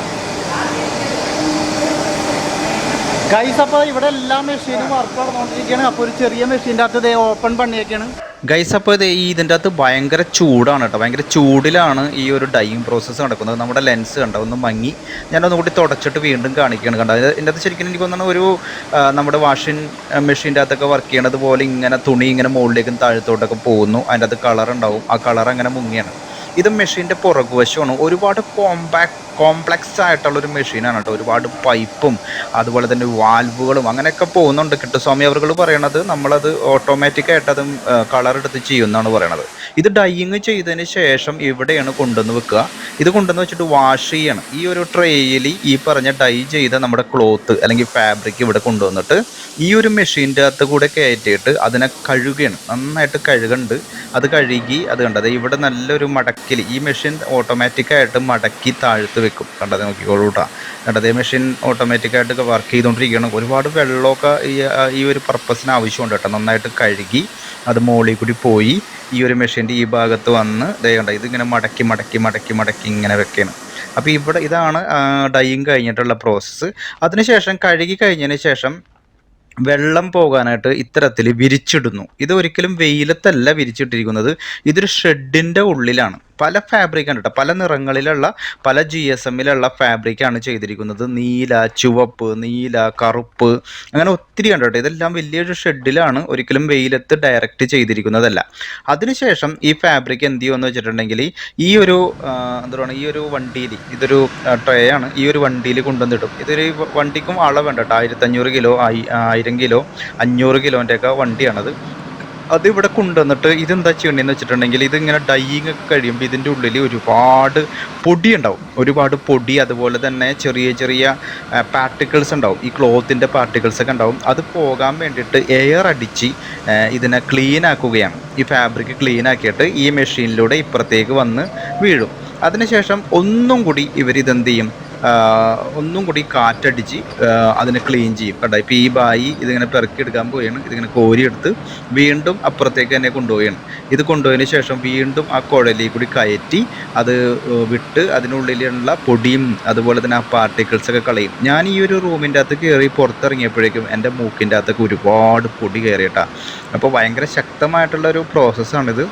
ഗൈസ് അപ്പോൾ ഇവിടെ എല്ലാ മെഷീനും വർക്ക് നടന്നുകൊണ്ടിരിക്കുകയാണ്. അപ്പോൾ ഒരു ചെറിയ മെഷീന്റെ അകത്ത് ഓപ്പൺ പണിയൊക്കെയാണ്. ഗൈസ് അപ്പോൾ ഇതിന്റെ അകത്ത് ഭയങ്കര ചൂടാണ് കേട്ടോ. ഭയങ്കര ചൂടിലാണ് ഈ ഒരു ഡൈയിങ് പ്രോസസ്സ് നടക്കുന്നത്. നമ്മുടെ ലെൻസ് കണ്ടോ? ഒന്ന് മങ്ങി ഞാനൊന്നും കൂടി തുടച്ചിട്ട് വീണ്ടും കാണിക്കുകയാണ് കണ്ടത് ഇത് ഇതിന്റെ അകത്ത് ശരിക്കും എനിക്ക് തോന്നുന്നു ഒരു നമ്മുടെ വാഷിംഗ് മെഷീന്റെ അകത്തൊക്കെ വർക്ക് ചെയ്യണത് പോലെ ഇങ്ങനെ തുണി ഇങ്ങനെ മുകളിലേക്കും താഴത്തോട്ടൊക്കെ പോകുന്നു. അതിന്റെ അകത്ത് കളർ ഉണ്ടാവും. ആ കളർ അങ്ങനെ മുങ്ങിയാണ്. ഇത് മെഷീന്റെ പുറകുവശമാണ് ഒരുപാട് കോമ്പാക്ട് കോംപ്ലക്സ് ആയിട്ടുള്ള ഒരു മെഷീനാണ് കേട്ടോ. ഒരുപാട് പൈപ്പും അതുപോലെ തന്നെ വാൽവുകളും അങ്ങനെയൊക്കെ പോകുന്നുണ്ട്. കിട്ടുസ്വാമി അവർ പറയണത് നമ്മളത് ഓട്ടോമാറ്റിക്കായിട്ട് അത് കളർ എടുത്ത് ചെയ്യുമെന്നാണ് പറയണത്. ഇത് ഡൈയിങ് ചെയ്തതിന് ശേഷം ഇവിടെയാണ് കൊണ്ടുവന്ന് വെക്കുക. ഇത് കൊണ്ടുവന്ന് വെച്ചിട്ട് വാഷ് ചെയ്യണം. ഈ ഒരു ട്രേയിൽ ഈ പറഞ്ഞ ഡൈ ചെയ്ത നമ്മുടെ ക്ലോത്ത് അല്ലെങ്കിൽ ഫാബ്രിക് ഇവിടെ കൊണ്ടുവന്നിട്ട് ഈ ഒരു മെഷീന്റെ അകത്ത് കൂടെ കയറ്റിയിട്ട് അതിനെ കഴുകുകയാണ് നന്നായിട്ട് കഴുകണ്ട്. അത് കഴുകി അത് കണ്ടത് ഇവിടെ നല്ലൊരു മടക്കിൽ ഈ മെഷീൻ ഓട്ടോമാറ്റിക്കായിട്ട് മടക്കി താഴ്ത്ത് വെക്കും. കണ്ടത് നോക്കിക്കോളൂ കേട്ടോ കണ്ടത് മെഷീൻ ഓട്ടോമാറ്റിക്കായിട്ട് വർക്ക് ചെയ്തുകൊണ്ടിരിക്കുകയാണ് ഒരുപാട് വെള്ളമൊക്കെ ഈ ഈ ഒരു പർപ്പസിന് ആവശ്യമുണ്ട് കേട്ടോ നന്നായിട്ട് കഴുകി അത് മുകളിൽ കൂടി പോയി ഈ ഒരു മെഷീന്റെ ഈ ഭാഗത്ത് വന്ന് ദേ കണ്ട ഇതിങ്ങനെ മടക്കി മടക്കി മടക്കി മടക്കി ഇങ്ങനെ വെക്കുകയാണ് അപ്പോൾ ഇവിടെ ഇതാണ് ഡൈയിങ് കഴിഞ്ഞിട്ടുള്ള പ്രോസസ്സ് അതിനുശേഷം കഴുകി കഴിഞ്ഞതിന് ശേഷം വെള്ളം പോകാനായിട്ട് ഇത്തരത്തിൽ വിരിച്ചിടുന്നു. ഇത് ഒരിക്കലും വെയിലത്തല്ല വിരിച്ചിട്ടിരിക്കുന്നത്. ഇതൊരു ഷെഡിന്റെ ഉള്ളിലാണ്. പല ഫാബ്രിക്കാണ് കേട്ടോ പല നിറങ്ങളിലുള്ള പല ജി എസ് എമ്മിലുള്ള ഫാബ്രിക്കാണ് ചെയ്തിരിക്കുന്നത്. നീല ചുവപ്പ് നീല കറുപ്പ് അങ്ങനെ ഒത്തിരി ഉണ്ട് കേട്ടോ ഇതെല്ലാം വലിയൊരു ഷെഡിലാണ് ഒരിക്കലും വെയിലത്ത് ഡയറക്റ്റ് ചെയ്തിരിക്കുന്നതല്ല. അതിനുശേഷം ഈ ഫാബ്രിക് എന്ത് ചെയ്യുമെന്ന് വെച്ചിട്ടുണ്ടെങ്കിൽ ഈ ഒരു എന്താ പറയുക ഈ ഒരു വണ്ടിയിൽ ഇതൊരു ട്രേ ആണ്. ഈ ഒരു വണ്ടിയിൽ കൊണ്ടുവന്നിടും. ഇതൊരു വണ്ടിക്കും അളവുണ്ട് കേട്ടോ ആയിരത്തഞ്ഞൂറ് കിലോ ആയി ആയിരം കിലോ അഞ്ഞൂറ് കിലോന്റെയൊക്കെ വണ്ടിയാണത്. അത് ഇവിടെ കൊണ്ടുവന്നിട്ട് ഇതെന്താ ചെയ്യണമെന്ന് വെച്ചിട്ടുണ്ടെങ്കിൽ ഇതിങ്ങനെ ഡൈയിങ് ഒക്കെ കഴിയുമ്പോൾ ഇതിന്റെ ഉള്ളിൽ ഒരുപാട് പൊടി ഉണ്ടാവും ഒരുപാട് പൊടി അതുപോലെ തന്നെ ചെറിയ ചെറിയ പാർട്ടിക്കിൾസ് ഉണ്ടാവും. ഈ ക്ലോത്തിന്റെ പാർട്ടിക്കിൾസ് ഒക്കെ ഉണ്ടാവും. അത് പോകാൻ വേണ്ടിയിട്ട് എയർ അടിച്ച് ഇതിനെ ക്ലീൻ ആക്കുകയാണ്. ഈ ഫാബ്രിക് ക്ലീൻ ആക്കിയിട്ട് ഈ മെഷീനിലൂടെ ഇപ്പുറത്തേക്ക് വന്ന് വീഴും. അതിനുശേഷം ഒന്നും കൂടി ഇവരിതെന്ത് ചെയ്യും? ഒന്നും കൂടി കാറ്റടിച്ച് അതിനെ ക്ലീൻ ചെയ്യും. കണ്ടോ? ഇപ്പോൾ ഈ ബായി ഇതിങ്ങനെ പെറുക്കിയെടുക്കാൻ പോവുകയാണ്. ഇതിങ്ങനെ കോരിയെടുത്ത് വീണ്ടും അപ്പുറത്തേക്ക് തന്നെ കൊണ്ടുപോവുകയാണ്. ഇത് കൊണ്ടുപോയതിന് ശേഷം വീണ്ടും ആ കുഴലിൽ കൂടി കയറ്റി അത് വിട്ട് അതിനുള്ളിലുള്ള പൊടിയും അതുപോലെ തന്നെ ആ പാർട്ടിക്കിൾസ് ഒക്കെ കളയും. ഞാൻ ഈ ഒരു റൂമിന്റെ അകത്ത് കയറി പുറത്തിറങ്ങിയപ്പോഴേക്കും എന്റെ മൂക്കിന്റെ അകത്തൊക്കെ ഒരുപാട് പൊടി കയറിയിട്ടാണ് അപ്പോൾ ഭയങ്കര ശക്തമായിട്ടുള്ള ഒരു പ്രോസസ്സാണിത്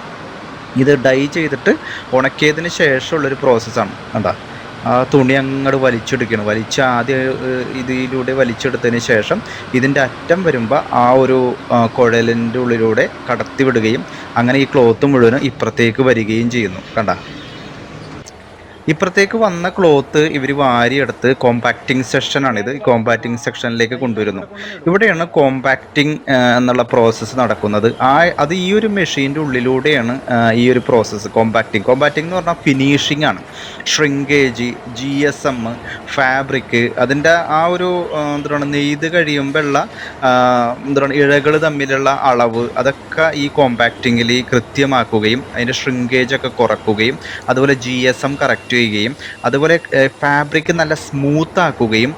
ഇത് ഡൈ ചെയ്തിട്ട് ഉണക്കിയതിന് ശേഷമുള്ളൊരു പ്രോസസ്സാണ് കണ്ടാ? ആ തുണി അങ്ങോട്ട് വലിച്ചെടുക്കണം. വലിച്ച് ആദ്യം ഇതിലൂടെ വലിച്ചെടുത്തതിന് ശേഷം ഇതിന്റെ അറ്റം വരുമ്പോൾ ആ ഒരു കുഴലിന്റെ ഉള്ളിലൂടെ കടത്തിവിടുകയും അങ്ങനെ ഈ ക്ലോത്ത് മുഴുവനും ഇപ്പുറത്തേക്ക് വരികയും ചെയ്യുന്നു. കണ്ട? ഇപ്പുറത്തേക്ക് വന്ന ക്ലോത്ത് ഇവർ വാരിയെടുത്ത് കോമ്പാക്റ്റിംഗ് സെക്ഷനാണിത് കോമ്പാക്റ്റിംഗ് സെക്ഷനിലേക്ക് കൊണ്ടുവരുന്നു. ഇവിടെയാണ് കോമ്പാക്റ്റിംഗ് എന്നുള്ള പ്രോസസ്സ് നടക്കുന്നത്. ആ അത് ഈ ഒരു മെഷീന്റെ ഉള്ളിലൂടെയാണ് ഈ ഒരു പ്രോസസ്സ് കോമ്പാക്റ്റിംഗ് കോമ്പാക്റ്റിംഗ് എന്ന് പറഞ്ഞാൽ ഫിനിഷിംഗ് ആണ്. Shrinkage G S M fabric അതിന്റെ ആ ഒരു എന്താണ് നെയ്ത് കഴിയുമ്പോഴുള്ള എന്താണ് ഇഴകൾ തമ്മിലുള്ള അളവ് അതൊക്കെ ഈ കോമ്പാക്റ്റിങ്ങിൽ കൃത്യമാക്കുകയും അതിന്റെ ഷ്രിങ്കേജ് ഒക്കെ കുറക്കുകയും അതുപോലെ ജി എസ് എം കറക്റ്റ് ചെയ്യുകയും അതുപോലെ ഫാബ്രിക് നല്ല സ്മൂത്ത് ആക്കുകയും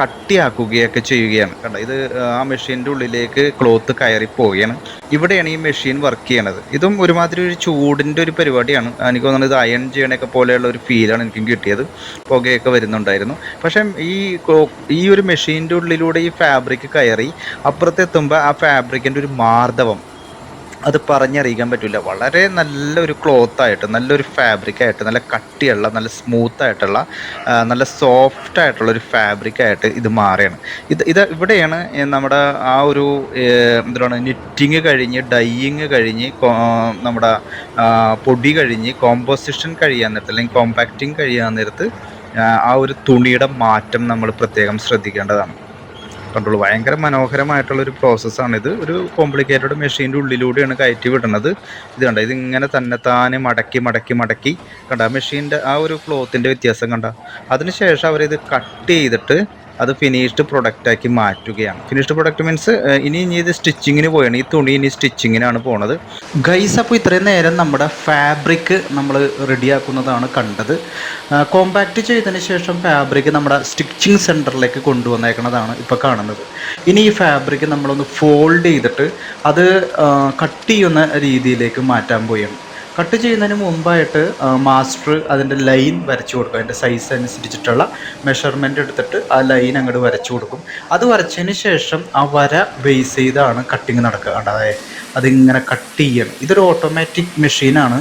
കട്ടിയാക്കുകയൊക്കെ ചെയ്യുകയാണ്. കണ്ടോ ഇത് ആ മെഷീന്റെ ഉള്ളിലേക്ക് ക്ലോത്ത് കയറി പോവുകയാണ് ഇവിടെയാണ് ഈ മെഷീൻ വർക്ക് ചെയ്യണത്. ഇതും ഒരുമാതിരി ഒരു ചൂടിന്റെ ഒരു പരിപാടിയാണ്. എനിക്ക് തോന്നുന്നത് ഇത് അയൺ ചെയ്യണൊക്കെ പോലെയുള്ള ഒരു ഫീലാണ് എനിക്കും കിട്ടിയത്. പുകയൊക്കെ വരുന്നുണ്ടായിരുന്നു. പക്ഷേ ഈ ഈ ഒരു മെഷീന്റെ ഉള്ളിലൂടെ ഈ ഫാബ്രിക് കയറി അപ്പുറത്തെത്തുമ്പോൾ ആ ഫാബ്രിക്കിന്റെ ഒരു മാർദ്ദവം അത് പറഞ്ഞറിയിക്കാൻ പറ്റില്ല വളരെ നല്ലൊരു ക്ലോത്ത് ആയിട്ട് നല്ലൊരു ഫാബ്രിക് ആയിട്ട് നല്ല കട്ടിയുള്ള നല്ല സ്മൂത്ത് ആയിട്ടുള്ള നല്ല സോഫ്റ്റ് ആയിട്ടുള്ള ഒരു ഫാബ്രിക് ആയിട്ട് ഇത് മാറുകയാണ്. ഇത് ഇത് ഇവിടെയാണ് നമ്മുടെ ആ ഒരു എന്താണ് നിറ്റിങ് കഴിഞ്ഞ് ഡൈയിങ് കഴിഞ്ഞ് നമ്മുടെ പൊടി കഴിഞ്ഞ് കോമ്പോസിഷൻ കഴിയാൻ നേരത്ത് അല്ലെങ്കിൽ കോമ്പാക്റ്റിങ് കഴിയാൻ നേരത്ത് ആ ഒരു തുണിയുടെ മാറ്റം നമ്മൾ പ്രത്യേകം ശ്രദ്ധിക്കേണ്ടതാണ്. കണ്ടോളൂ ഭയങ്കര മനോഹരമായിട്ടുള്ള ഒരു ഇത് ഒരു കോംപ്ലിക്കേറ്റഡ് മെഷീന്റെ ഉള്ളിലൂടെയാണ് കയറ്റി വിടുന്നത്. ഇത് കണ്ട ഇതിങ്ങനെ തന്നെ തന്നെത്താനെ മടക്കി മടക്കി മടക്കി കണ്ട മെഷീന്റെ ആ ഒരു ക്ലോത്തിന്റെ വ്യത്യാസം കണ്ട. അതിനുശേഷം അവരിത് കട്ട് ചെയ്തിട്ട് അത് ഫിനിഷ്ഡ് പ്രൊഡക്റ്റ് ആക്കി മാറ്റുകയാണ്. ഫിനിഷ്ഡ് പ്രൊഡക്റ്റ് മീൻസ് ഇനി ഇനി ഇത് സ്റ്റിച്ചിങ്ങിന് പോയാണ് ഈ തുണി ഇനി സ്റ്റിച്ചിങ്ങിനാണ് പോണത്. ഗൈസ് അപ്പോൾ ഇത്രയും നേരം നമ്മുടെ ഫാബ്രിക് നമ്മൾ റെഡിയാക്കുന്നതാണ് കണ്ടത്. കോമ്പാക്റ്റ് ചെയ്തതിന് ശേഷം ഫാബ്രിക് നമ്മുടെ സ്റ്റിച്ചിങ് സെന്ററിലേക്ക് കൊണ്ടുവന്നേക്കുന്നതാണ് ഇപ്പോൾ കാണുന്നത്. ഇനി ഈ ഫാബ്രിക് നമ്മളൊന്ന് ഫോൾഡ് ചെയ്തിട്ട് അത് കട്ട് ചെയ്യുന്ന രീതിയിലേക്ക് മാറ്റാൻ പോയാണ് കട്ട് ചെയ്യുന്നതിന് മുമ്പായിട്ട് മാസ്റ്റർ അതിന്റെ ലൈൻ വരച്ചു കൊടുക്കും. അതിന്റെ സൈസ് അനുസരിച്ചിട്ടുള്ള മെഷർമെന്റ് എടുത്തിട്ട് ആ ലൈൻ അങ്ങോട്ട് വരച്ചു കൊടുക്കും. അത് വരച്ചതിന് ശേഷം ആ വര ബേസ് ചെയ്താണ് കട്ടിങ് നടക്കുക? അതായത് അതിങ്ങനെ കട്ട് ചെയ്യണം. ഇതൊരു ഓട്ടോമാറ്റിക് മെഷീനാണ്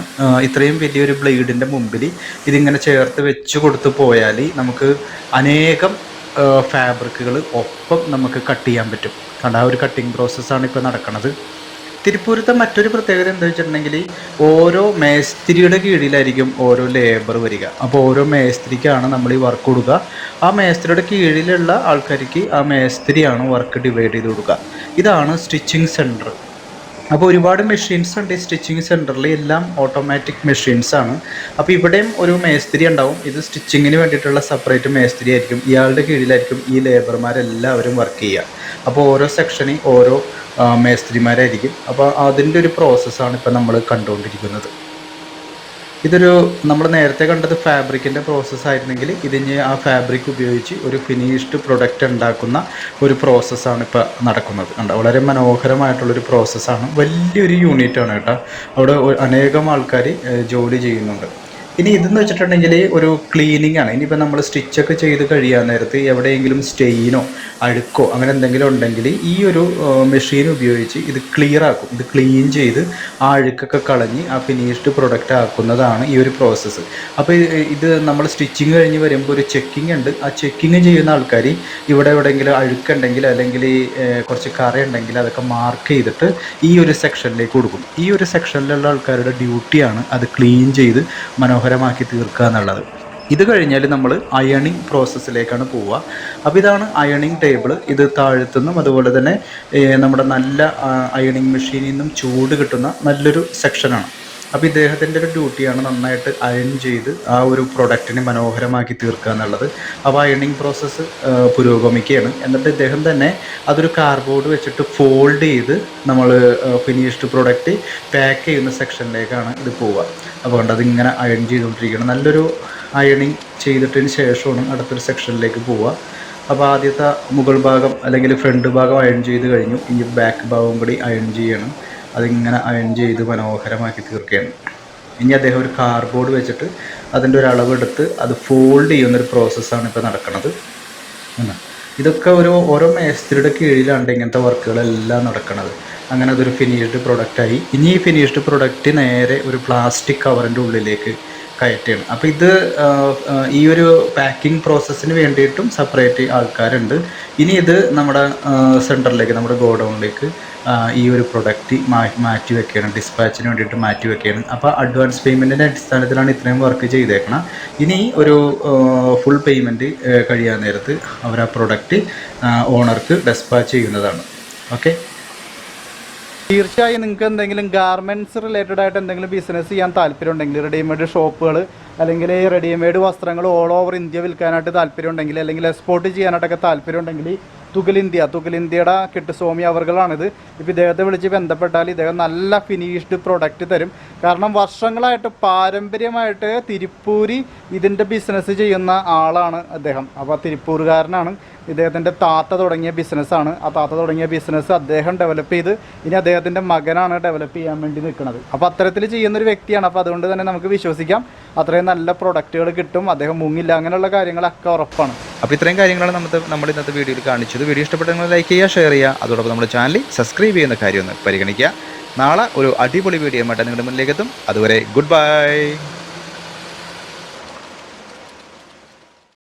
ഇത്രയും വലിയൊരു ബ്ലേഡിന്റെ മുമ്പിൽ ഇതിങ്ങനെ ചേർത്ത് വെച്ച് കൊടുത്ത് പോയാൽ നമുക്ക് അനേകം ഫാബ്രിക്കുകൾ ഒപ്പം നമുക്ക് കട്ട് ചെയ്യാൻ പറ്റും. കണ്ട? ആ ഒരു കട്ടിങ് പ്രോസസ്സാണ് ഇപ്പോൾ നടക്കുന്നത് തിരുപ്പൂരത്തെ മറ്റൊരു പ്രത്യേകത എന്താ വെച്ചിട്ടുണ്ടെങ്കിൽ ഓരോ മേസ്ത്രിയുടെ കീഴിലായിരിക്കും ഓരോ ലേബർ വരിക. അപ്പോൾ ഓരോ മേസ്ത്രിക്കാണ് നമ്മൾ ഈ വർക്ക് കൊടുക്കുക. ആ മേസ്ത്രിയുടെ കീഴിലുള്ള ആൾക്കാർക്ക് ആ മേസ്ത്രിയാണ് വർക്ക് ഡിവൈഡ് ചെയ്ത് കൊടുക്കുക. ഇതാണ് സ്റ്റിച്ചിങ് സെന്റർ അപ്പോൾ ഒരുപാട് മെഷീൻസ് ഉണ്ട് ഈ സ്റ്റിച്ചിങ് സെന്ററിൽ എല്ലാം ഓട്ടോമാറ്റിക് മെഷീൻസ് ആണ്. അപ്പോൾ ഇവിടെയും ഒരു മേസ്ത്രി ഉണ്ടാവും. ഇത് സ്റ്റിച്ചിങ്ങിന് വേണ്ടിയിട്ടുള്ള സെപ്പറേറ്റ് മേസ്ത്രി ആയിരിക്കും ഇയാളുടെ കീഴിലായിരിക്കും ഈ ലേബർമാരെല്ലാവരും വർക്ക് ചെയ്യുക. അപ്പോൾ ഓരോ സെക്ഷനിൽ ഓരോ മേസ്ത്രിമാരായിരിക്കും. അപ്പോൾ അതിന്റെ ഒരു പ്രോസസ്സാണ് ഇപ്പോൾ നമ്മൾ കണ്ടുകൊണ്ടിരിക്കുന്നത്. ഇതൊരു നമ്മൾ നേരത്തെ കണ്ടത് ഫാബ്രിക്കിന്റെ പ്രോസസ്സ് ആയിരുന്നെങ്കിൽ ഇതിന് ആ ഫാബ്രിക് ഉപയോഗിച്ച് ഒരു ഫിനിഷ്ഡ് പ്രൊഡക്റ്റ് ഉണ്ടാക്കുന്ന ഒരു പ്രോസസ്സാണ് ഇപ്പോൾ നടക്കുന്നത്. കണ്ടോ? വളരെ മനോഹരമായിട്ടുള്ളൊരു പ്രോസസ്സാണ്. വലിയൊരു യൂണിറ്റാണ് കേട്ടോ. അവിടെ അനേകം ആൾക്കാർ ജോലി ചെയ്യുന്നുണ്ട്. ഇനി ഇതെന്ന് വെച്ചിട്ടുണ്ടെങ്കിൽ ഒരു ക്ലീനിങ് ആണ്. ഇനിയിപ്പോൾ നമ്മൾ സ്റ്റിച്ചൊക്കെ ചെയ്ത് കഴിയാൻ നേരത്ത് എവിടെയെങ്കിലും സ്റ്റെയിനോ അഴുക്കോ അങ്ങനെ എന്തെങ്കിലും ഉണ്ടെങ്കിൽ ഈ ഒരു മെഷീൻ ഉപയോഗിച്ച് ഇത് ക്ലിയർ ആക്കും. ഇത് ക്ലീൻ ചെയ്ത് ആ അഴുക്കൊക്കെ കളഞ്ഞ് ആ ഫിനിഷ്ഡ് പ്രൊഡക്റ്റ് ആക്കുന്നതാണ് ഈ ഒരു പ്രോസസ്സ് അപ്പോൾ ഇത് നമ്മൾ സ്റ്റിച്ചിങ് കഴിഞ്ഞ് വരുമ്പോൾ ഒരു ചെക്കിംഗ് ഉണ്ട്. ആ ചെക്കിങ് ചെയ്യുന്ന ആൾക്കാർ ഇവിടെ എവിടെയെങ്കിലും അഴുക്കുണ്ടെങ്കിൽ അല്ലെങ്കിൽ കുറച്ച് കറ ഉണ്ടെങ്കിൽ അതൊക്കെ മാർക്ക് ചെയ്തിട്ട് ഈ ഒരു സെക്ഷനിലേക്ക് കൊടുക്കും. ഈ ഒരു സെക്ഷനിലുള്ള ആൾക്കാരുടെ ഡ്യൂട്ടിയാണ് അത് ക്ലീൻ ചെയ്ത് മനോഹരമാക്കി തീർക്കുക എന്നുള്ളത്. ഇത് കഴിഞ്ഞാൽ നമ്മൾ അയണിങ് പ്രോസസ്സിലേക്കാണ് പോവുക. അപ്പോൾ ഇതാണ് അയണിങ് ടേബിൾ ഇത് താഴ്ത്തുന്നും അതുപോലെ തന്നെ നമ്മുടെ നല്ല അയണിങ് മെഷീനിൽ നിന്നും ചൂട് കിട്ടുന്ന നല്ലൊരു സെക്ഷനാണ് അപ്പോൾ ഇദ്ദേഹത്തിന്റെ ഒരു ഡ്യൂട്ടിയാണ് നന്നായിട്ട് അയൺ ചെയ്ത് ആ ഒരു പ്രൊഡക്റ്റിനെ മനോഹരമാക്കി തീർക്കുക എന്നുള്ളത്. അപ്പോൾ അയണിങ് പ്രോസസ്സ് പുരോഗമിക്കുകയാണ്. എന്നിട്ട് ഇദ്ദേഹം തന്നെ അതൊരു കാർബോർഡ് വെച്ചിട്ട് ഫോൾഡ് ചെയ്ത് നമ്മൾ ഫിനിഷ്ഡ് പ്രൊഡക്റ്റ് പാക്ക് ചെയ്യുന്ന സെക്ഷനിലേക്കാണ് ഇത് പോവുക. അപ്പോൾ കണ്ട് അതിങ്ങനെ അയൺ ചെയ്തുകൊണ്ടിരിക്കുകയാണ്. നല്ലൊരു അയണിങ് ചെയ്തിട്ടതിന് ശേഷമാണ് അടുത്തൊരു സെക്ഷനിലേക്ക് പോവുക. അപ്പോൾ ആദ്യത്തെ മുകൾ ഭാഗം അല്ലെങ്കിൽ ഫ്രണ്ട് ഭാഗം അയൺ ചെയ്ത് കഴിഞ്ഞു. ഇനി ബാക്ക് ഭാഗം കൂടി അയൺ ചെയ്യണം. അതിങ്ങനെ അയൺ ചെയ്ത് മനോഹരമാക്കി തീർക്കുകയാണ്. ഇനി അദ്ദേഹം ഒരു കാർഡ്ബോർഡ് വെച്ചിട്ട് അതിന്റെ ഒരു അളവെടുത്ത് അത് ഫോൾഡ് ചെയ്യുന്നൊരു പ്രോസസ്സാണ് ഇപ്പോൾ നടക്കുന്നത്. ഇതൊക്കെ ഒരു ഓരോ മേസ്ത്രിയുടെ കീഴിലാണ് ഇങ്ങനത്തെ വർക്കുകളെല്ലാം നടക്കുന്നത് അങ്ങനെ അതൊരു ഫിനിഷ്ഡ് പ്രൊഡക്റ്റായി ഇനി ഈ ഫിനിഷ്ഡ് പ്രൊഡക്റ്റ് നേരെ ഒരു പ്ലാസ്റ്റിക് കവറിന്റെ ഉള്ളിലേക്ക് കയറ്റുകയാണ്. അപ്പോൾ ഇത് ഈ ഒരു പാക്കിംഗ് പ്രോസസ്സിന് വേണ്ടിയിട്ടും സെപ്പറേറ്റ് ആൾക്കാരുണ്ട്. ഇനി ഇത് നമ്മുടെ സെന്ററിലേക്ക് നമ്മുടെ ഗോഡൗണിലേക്ക് ഈ ഒരു പ്രൊഡക്റ്റ് മാറ്റി വെക്കുകയാണ് ഡിസ്പാച്ചിന് വേണ്ടിയിട്ട് മാറ്റി വെക്കുകയാണ് അപ്പോൾ അഡ്വാൻസ് പേയ്മെന്റിന്റെ അടിസ്ഥാനത്തിലാണ് ഇത്രയും വർക്ക് ചെയ്തേക്കണം. ഇനി ഒരു ഫുൾ പേയ്മെന്റ് കഴിയാൻ നേരത്ത് അവർ ആ പ്രൊഡക്റ്റ് ഓണർക്ക് ഡെസ്പാച്ച് ചെയ്യുന്നതാണ്. ഓക്കെ തീർച്ചയായും നിങ്ങൾക്ക് എന്തെങ്കിലും ഗാർമെന്റ്സ് റിലേറ്റഡ് ആയിട്ട് എന്തെങ്കിലും ബിസിനസ് ചെയ്യാൻ താല്പര്യം ഉണ്ടെങ്കിൽ റെഡിമെയ്ഡ് ഷോപ്പുകൾ അല്ലെങ്കിൽ റെഡിമെയ്ഡ് വസ്ത്രങ്ങൾ ഓൾ ഓവർ ഇന്ത്യ വിൽക്കാനായിട്ട് താല്പര്യം ഉണ്ടെങ്കിൽ അല്ലെങ്കിൽ എക്സ്പോർട്ട് ചെയ്യാനായിട്ടൊക്കെ താല്പര്യം ഉണ്ടെങ്കിൽ തുകലിന്ത്യയുടെ ഇന്ത്യ സ്വാമി അവർകളാണിത്. ഇപ്പോൾ ഇദ്ദേഹത്തെ വിളിച്ച് ബന്ധപ്പെട്ടാൽ ഇദ്ദേഹം നല്ല ഫിനിഷ്ഡ് പ്രൊഡക്റ്റ് തരും. കാരണം വർഷങ്ങളായിട്ട് പാരമ്പര്യമായിട്ട് തിരുപ്പൂരി ഇതിന്റെ ബിസിനസ് ചെയ്യുന്ന ആളാണ് അദ്ദേഹം. അപ്പോൾ തിരുപ്പൂരുകാരനാണ്. ഇദ്ദേഹത്തിന്റെ താത്ത തുടങ്ങിയ ബിസിനസ്സാണ് ആ താത്ത തുടങ്ങിയ ബിസിനസ് അദ്ദേഹം ഡെവലപ്പ് ചെയ്ത് ഇനി അദ്ദേഹത്തിന്റെ മകനാണ് ഡെവലപ്പ് ചെയ്യാൻ വേണ്ടി നിൽക്കുന്നത്. അപ്പോൾ അത്തരത്തിൽ ചെയ്യുന്നൊരു വ്യക്തിയാണ്. അപ്പോൾ അതുകൊണ്ട് തന്നെ നമുക്ക് വിശ്വസിക്കാം. അത്രയും നല്ല പ്രൊഡക്റ്റുകൾ കിട്ടും. അദ്ദേഹം മുങ്ങില്ല. അങ്ങനെയുള്ള കാര്യങ്ങളൊക്കെ ഉറപ്പാണ്. അപ്പോൾ ഇത്രയും കാര്യങ്ങളാണ് നമ്മൾ നമ്മൾ ഇന്നത്തെ വീഡിയോയിൽ കാണിച്ചത്. വീഡിയോ ഇഷ്ടപ്പെട്ടെങ്കിൽ ലൈക്ക് ചെയ്യുക ഷെയർ ചെയ്യുക. അതോടൊപ്പം നമ്മുടെ ചാനൽ സബ്സ്ക്രൈബ് ചെയ്യുന്ന കാര്യം ഒന്ന് പരിഗണിക്കുക. നാളെ ഒരു അടിപൊളി വീഡിയോ ആയിട്ട് നിങ്ങളുടെ മുന്നിലേക്ക് എത്തും. അതുവരെ ഗുഡ് ബൈ